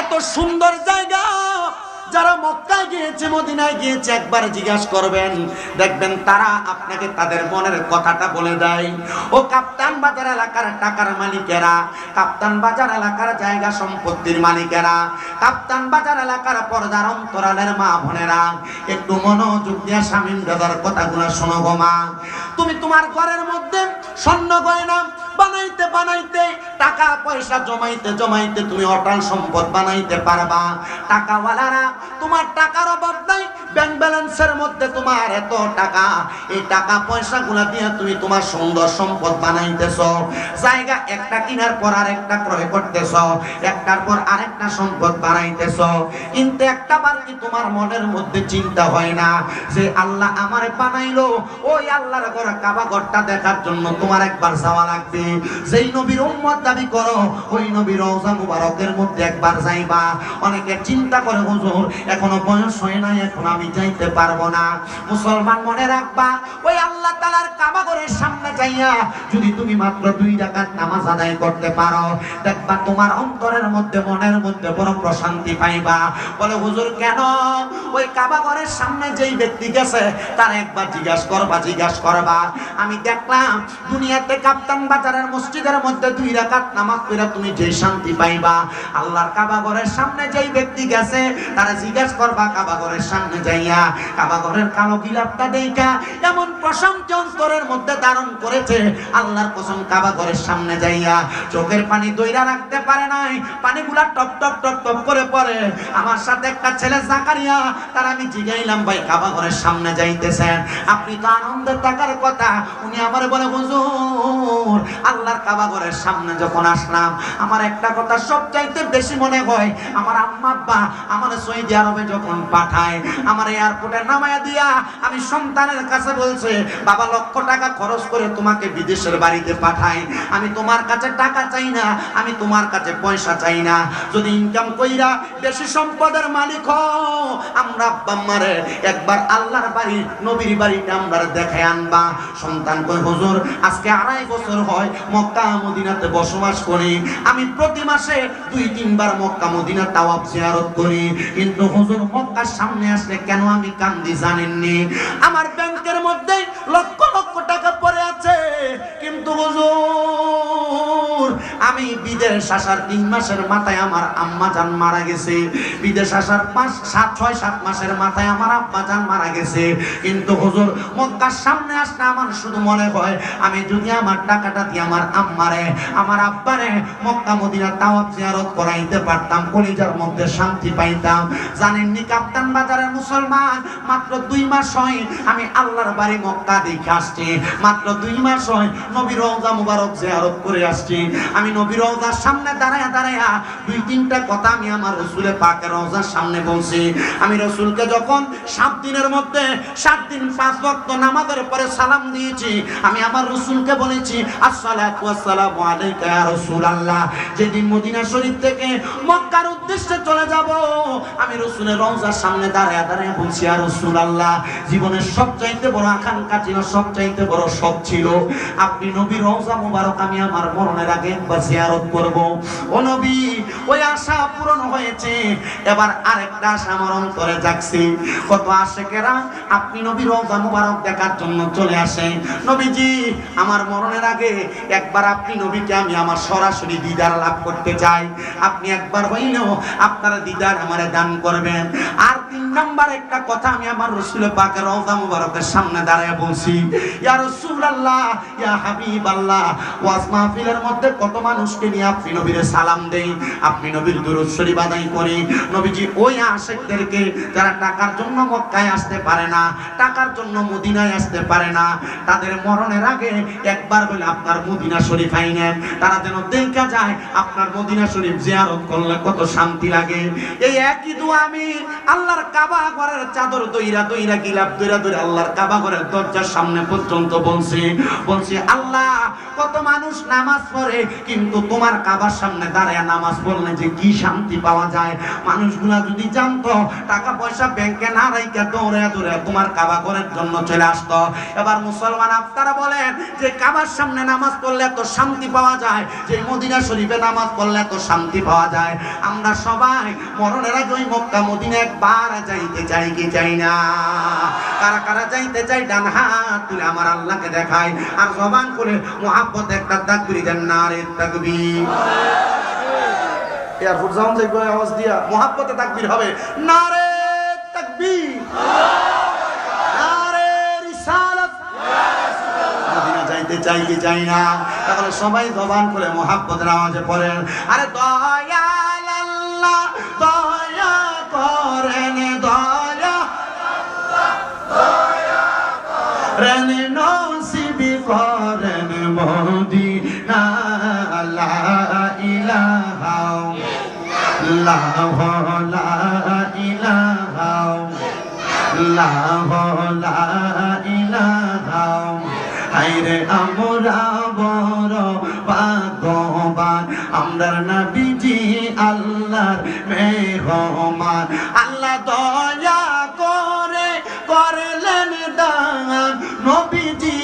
এত সুন্দর জায়গা। যারা মক্কায় গিয়েছে, মদিনায় গিয়েছে, একবার জিজ্ঞাসা করবেন, দেখবেন তারা আপনাকে তাদের মনের কথাটা বলে দেয়। ও কাপ্তান বাজার এলাকার টাকার মালিকেরা, কাপ্তান বাজার এলাকার জায়গা সম্পত্তির মালিকেরা, কাপ্তান বাজার এলাকার পর্দার অন্তরালের মা বোনেরা, একটু মনোযোগ দিয়ে স্বামীন দাদার কথাগুলো শোনো গো মা। তুমি তোমার ঘরের মধ্যে স্বর্ণ গয়না বানাইতে বানাইতে টাকা পয়সা জমাইতে জমাইতে তুমি অটাল সম্পদ বানাইতে পারবা। টাকাওয়ালারা, তোমার টাকার অভাব নাই ব্যাংক ব্যালেন্সের মধ্যে তোমার এত টাকা। এই টাকা পয়সা গুলা দিয়ে তুমি তোমার সুন্দর সম্পদ বানাইতেছ। জায়গা একটা কিনার পর আরেকটা ক্রয় করতেছ, একটার পর আরেকটা সম্পদ বানাইতেছ। কিন্তু একটা বার কি তোমার মনের মধ্যে চিন্তা হয় না যে আল্লাহ আমারে বানাইলো? ওই আল্লাহর ঘর কাবা ঘরটা দেখার জন্য তোমার একবার যাওয়া লাগবে। যেই নবীর উম্মত দাবি করো। ওই নবীর রওজা মুবারকের মধ্যে একবার যাইবা। অনেকে চিন্তা করে, হুজুর, এখনও বয়স হয় নাই, এখন আমি যাইতে পারব না। মুসলমান মনে রাখবা, ওই আল্লাহ তাআলার কাবা ঘরের সামনে যাইয়া যদি তুমি মাত্র দুই রাকাত নামাজ আদায় করতে পারো, দেখবা তোমার অন্তরের মধ্যে, মনের মধ্যে বড় প্রশান্তি পাইবা। বলে, হুজুর, কেন? ওই কাবা ঘরের সামনে যেই ব্যক্তি গেছে, তার একবার জিজ্ঞাসা করবা জিজ্ঞাসা করবা। আমি দেখলাম, দুনিয়াতে কাপ্তান বাজারের মসজিদের মধ্যে দুই রাকাত নামাজ পড়ে তুমি যে শান্তি পাইবা। আল্লাহর কাবা ঘরের সামনে যেই ব্যক্তি গেছে, তারা জিজ্ঞাসা করবা, কাবা ঘরের সামনে যাইয়া, কাবা ঘরের কালো গিলাপটা দেখা। এমন প্রশান্তি অন্তরের মধ্যে ধারণ করেছে, আল্লাহর কসম কাবা ঘরের সামনে যাইয়া। চোখের পানি দইরা রাখতে পারে নাই, পানিগুলা টপ টপ টপ টপ করে পড়ে। আমার সাথে একটা ছেলে জাকারিয়া, তার আমি জিগাইলাম, ভাই, কাবা ঘরের সামনে যাইতেছেন। আপনি তো আনন্দের টাকার কথা। উনি আমার বলে, হুজুর, আল্লাহর কাবা ঘরের সামনে যখন আসলাম, আমার একটা কথা সবচাইতে বেশি মনে হয়, আমার আম্মা আব্বা আমার সৌদি আরবে যখন পাঠায়, আমার এয়ারপোর্টে নামায়া দিয়া আমি সন্তানের কাছে বলছে, বাবা, লক্ষ টাকা খরচ করে তোমাকে বিদেশের বাড়িতে পাঠাই। আমি তোমার কাছে টাকা চাই না, আমি তোমার কাছে পয়সা চাই না। যদি ইনকাম কইরা বেশি সম্পদের মালিক হও, আমরা আব্বা আম্মারে একবার আল্লাহর বাড়ি, নবীর বাড়িতে আমরা দেখে আনবা। সন্তান কই হুজুর, আজকে আড়াই বছর হয়, মক্কা মদিনাতে বসবাস করি। আমি প্রতি মাসে দুই, তিনবার মক্কা, মদিনা তাওয়াব জিয়ারত করি। কিন্তু হুজুর, মক্কার সামনে আসলে কেন আমি কান্দি জানেননি? আমার ব্যাংকের মধ্যে লক্ষ লক্ষ টাকা পড়ে আছে। কিন্তু হুজুর আমি বিদেশ আসার তিন মাসের মাথায় আমার আম্মা জান মারা গেছে। বিদেশ আসার পাঁচ, সাত, ছয়, সাত মাসের মাথায় আমার আব্বা জান মারা গেছে। কিন্তু হুজুর, মক্কার সামনে আসলে আমার শুধু মনে হয়, আমি যদি আমার টাকাটা দিয়ে আমার আম্মারে, আমার আব্বারে মক্কা মদিনা তাওয়াব জিয়ারত করাইতে পারতাম, কলিজার মধ্যে শান্তি পাইতাম। জানেননি কাপ্তান বাজারের মুসলমান? মাত্র দুই মাস হয় আমি আল্লাহর বাড়ি মক্কা দেখে আসছি। মাত্র দুই মাস হয় নবীর রওজা মুবারক জিয়ারত করে আসছি। আমি সামনে দাঁড়ায়া দাঁড়ায়া দুই তিনটা কথা আমি আমার পাকের রওজার সামনে বলছি। আমি রসুলকে যখন সাত দিনের মধ্যে, সাত দিন পাঁচ ভক্ত নামাজের পরে সালাম দিয়েছি, আমি আমার রসুলকে বলেছি, আসসালাতু আলাইকা ইয়া রাসূলুল্লাহ। যেদিন মদিনা শরীফ থেকে মক্কার উদ্দেশ্যে চলে যাব। আমি রসুলের রওজার সামনে দাঁড়ায় দাঁড়ায় বলছি আর রসুল আল্লাহ জীবনের সবচাইতে বড় আকাঙ্ক্ষা ছিল, সবচাইতে বড় সব ছিল। আপনি নবী রওজা মুবারক আমি আমার মরণের আগে একবার জিয়ারত করব। ও নবী ওই আশা পূরণ হয়েছে। এবার আরেকটা আশা মরণ করে যাচ্ছি। কত আশেকেরা, আপনি নবীর রওজা মুবারক দেখার জন্য চলে আসেন। নবীজি, আমার মরণের আগে একবার আপনি নবীকে আমি আমার সরাসরি দিদার লাভ করতে চাই। আপনি একবার হইলেও আপনারা দিদার আমারে দান করবেন। আর তিন নাম্বার একটা কথা আমি আমার রসুল পাকের রওজা মুবারকের সামনে দাঁড়ায় বলছি। ইয়া রাসূলুল্লাহ, ইয়া হাবিবাল্লাহ, ওয়াজ মাহফিলের মধ্যে কত মানুষকে নিয়ে আপনি নবীর সালাম দেই আপনি নবীর দুরূদ শরীফ আদায় করি নবীজি ওই আশিকদেরকে যারা টাকার জন্য মক্কায় আসতে পারে না, টাকার জন্য মদিনায় আসতে পারে না, তাদের মরণের আগে একবার হলে আপনার মদিনা শরীফ আইনেন তারা যেন দেখা যায় আপনার মদিনা শরীফ জিয়ারত করলে কত শান্তি লাগে। এই একই দোয়া আমি আল্লাহর কাবা ঘরের চাদর দইরা দইরা গিলাপ দইরা দইরা আল্লাহর কাবা ঘরের দরজার সামনে পর্যন্ত বলছি বলছি, আল্লাহ, কত মানুষ নামাজ পড়ে, কিন্তু তোমার কাবার সামনে দাঁড়ায় নামাজ পড়লে যে কি শান্তি পাওয়া যায়? মানুষগুলা যদি জানতো, টাকা পয়সা ব্যাংকে না রাইকা দৌড়ে দৌড়ে তোমার কাবা ঘরের জন্য চলে আসতো। এবার মুসলমান আপনারা বলেন যে, কাবার সামনে নামাজ পড়লে এত শান্তি পাওয়া যায়, যে মদিনা শরীফে নামাজ পড়লে এত শান্তি পাওয়া যায়। আমরা সবাই মরণের আগে ওই মক্কা মদিনা একবার যাইতে চাই কি চাই না? কারা কারা যাইতে চাই ডান হাত তুলে আমার আল্লাহকে দেখাই আর জবান করে মোহাব্বত একটা দাগ তাকবীর দেন না রে তাকবীর এয়ারপোর্ট যাওন যাইব আওয়াজ দিয়া মোহাব্বতে তাকবীর হবে। না রে রিসালাত। যাইতে চাই কি চাই না? তাহলে সবাই জবান করে মোহাব্বতের আওয়াজে পড়েন। আরে দয়াল হাইরে আমরা বড় ভাগ্যবান আমরা নবীজি আল্লাহর মেহমান আল্লাহ দয়া করে করলেন দান নবীজি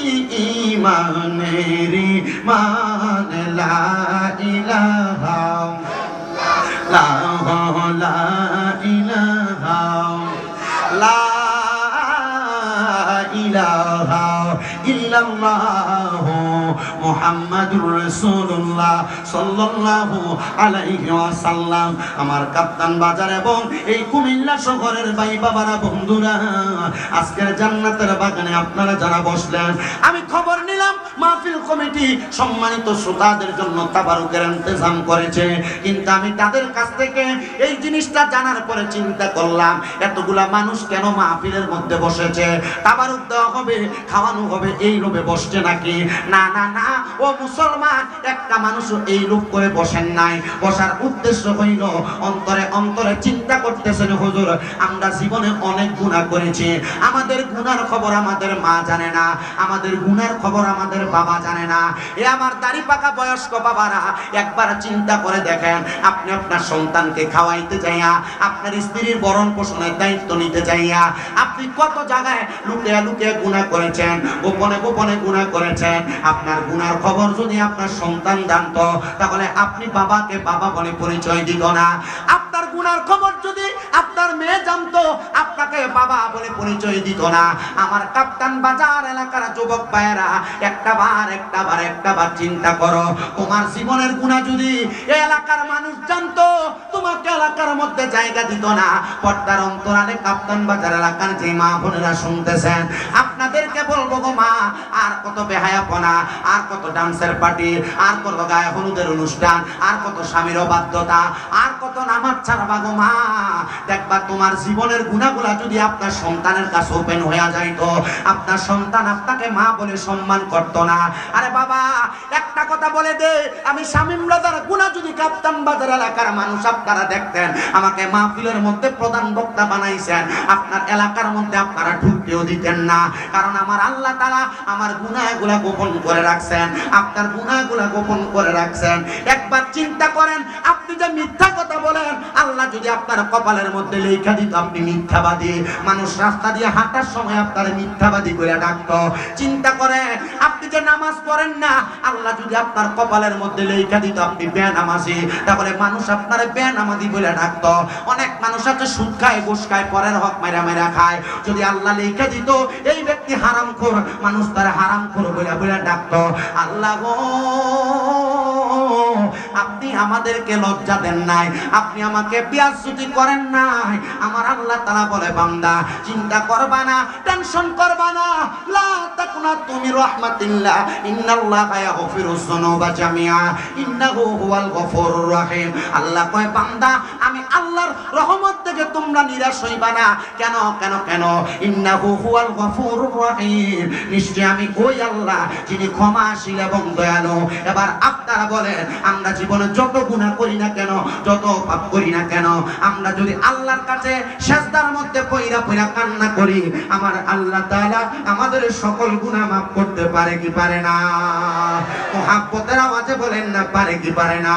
ইমানেরি মান লা ইলাহা মুহাম্মাদুর রাসূলুল্লাহ সাল্লাল্লাহু আলাইহি ওয়াসাল্লাম। আমার কাপ্তান বাজার এবং এই কুমিল্লা শহরের ভাই বাবারা, বন্ধুরা, আজকের জান্নাতের বাগানে আপনারা যারা বসলেন, আমি খবর নিলাম, মাহফিল কমিটি সম্মানিত শ্রোতাদের জন্য তাবারুকের ইন্তজাম করেছে। কিন্তু আমি তাদের কাছ থেকে এই জিনিসটা জানার পরে চিন্তা করলাম, এতগুলা মানুষ কেন মাহফিলের মধ্যে বসেছে? তাবারুক দেওয়া হবে, খাওয়ানো হবে, এই লোভে বসছে নাকি? না না না। ও মুসলমান, একটা মানুষও এই লোভ করে বসেন নাই। বসার উদ্দেশ্য হইল, অন্তরে অন্তরে চিন্তা করতেছেন, হুজুর, আমরা জীবনে অনেক গুনাহ করেছি। আমাদের গুনার খবর আমাদের মা জানে না। আমাদের গুনার খবর আমাদের বাবা জানে না। এ আমার দাড়ি পাকা বয়স্ক বাবারা, একবার চিন্তা করে দেখেন, আপনি আপনার সন্তানকে খাওয়াইতে যাইয়া আপনার স্ত্রীর বরণ পোষণের দায়িত্ব নিতে যাইয়া আপনি কত জায়গায় লুকিয়া লুকিয়ে গুনাহ করেছেন? গোপনে গোপনে গুনাহ করেছেন। আপনার গুণার খবর যদি আপনার সন্তান জানতো, তাহলে আপনি বাবাকে বাবা বলে পরিচয় দিত না। গুনার খবর যদি আপনার মেয়ে জানতো, আপনাকে বাবা বলে পরিচয় দিত না। আমার কাপ্তান বাজার এলাকার যুবক ভাইয়েরা, একটা বার একটা বার একটা বার চিন্তা করো। তোমার জীবনের গুণা যদি এলাকার মানুষ জানতো, তোমাকে এলাকার মধ্যে জায়গা দিত না। পর্দার অন্তরালে কাপ্তান বাজার এলাকার যে মা বোনেরা শুনতেছেন, আপনাদেরকে বলব গো মা, আর কত বেহায়াপনা, আর কত ডান্সের পার্টি, আর কত গায়ে হলুদের অনুষ্ঠান, আর কত স্বামীর বাধ্যতা আর কত নামাজ ছাড়বা গো মা? দেখবা তোমার জীবনের গুণাগুলা যদি আপনার সন্তানের কাছে ওপেন হয়ে যাইতো, আপনার সন্তান আপনাকে মা বলে সম্মান করতো না। আরে বাবা, একটা কথা বলে দে, আমি শামীম রাজার গুণা যদি কাপ্তান বাজার এলাকার মানুষ আপনারা দেখতেন, আমাকে মাহফিলের মধ্যে প্রধান বক্তা বানাইছেন, আপনার এলাকার মধ্যে আপনারা ঢুকতেও দিতেন না। কারণ আমার আল্লাহ তালা আমার গুনাহগুলা গোপন করে রাখছেন, আপনার গুনাহগুলা গোপন করে রাখছেন। একবার চিন্তা করেন, আপনি যে মিথ্যা কথা বলেন, আল্লাহ যদি আপনার কপালের মধ্যে লেখা দিত, আপনি মিথ্যাবাদী। মানুষ রাস্তা দিয়ে হাঁটার সময় আপনার মিথ্যাবাদী করে ডাকতো। চিন্তা করেন, আপনি যে নামাজ পড়েন না, আল্লাহ যদি আপনার কপালের মধ্যে লেখা দিত, আপনি তাহলে মানুষ আপনার বলে ডাকতো। অনেক মানুষ আছে, সুদ খায়, ঘুষ খায়, পরের হক মেরা মেরা খায়। যদি আল্লাহ লেখা দিত, এই ব্যক্তি হারাম খোর মানুষ তার হারাম খোর বলে বলে ডাকতো। আল্লাহ গো আপনি আমাদেরকে লজ্জা দেন নাই। আপনি আমাকে বিয়াসুতি করেন নাই, আমার আল্লাহ তারা বলে, বান্দা, চিন্তা করবা না, টেনশন করবা না। লা তাকুনা তুমি রাহমাতিল্লাহ, ইন্নাল্লাহ ইয়াগফিরু যুনুবা জামিআ, ইন্নাহু হুয়াল গফুরুর রহিম। আল্লাহ কয়, বান্দা, আমি আল্লাহর রহমত থেকে তোমরা নিরাশ হইবা না। কেন কেন কেন? ইন্নাহু হুয়াল গফুরুর রহিম। নিশ্চয় আমি ওই আল্লাহ যিনি ক্ষমাশীল এবং দয়ালু। এবার আপনারা বলেন, আমরা জীবনে যত গুনাহ করি না কেন, যত পাপ করি না কেন? আমরা যদি আল্লাহর কাছে সেজদার মধ্যে পইরা পইরা কান্না করি, আমার আল্লাহ তাআলা আমাদের সকল গুনাহ মাফ করতে পারে কি পারে না? মোহাব্বতের আওয়াজে বলেন না, পারে কি পারে না?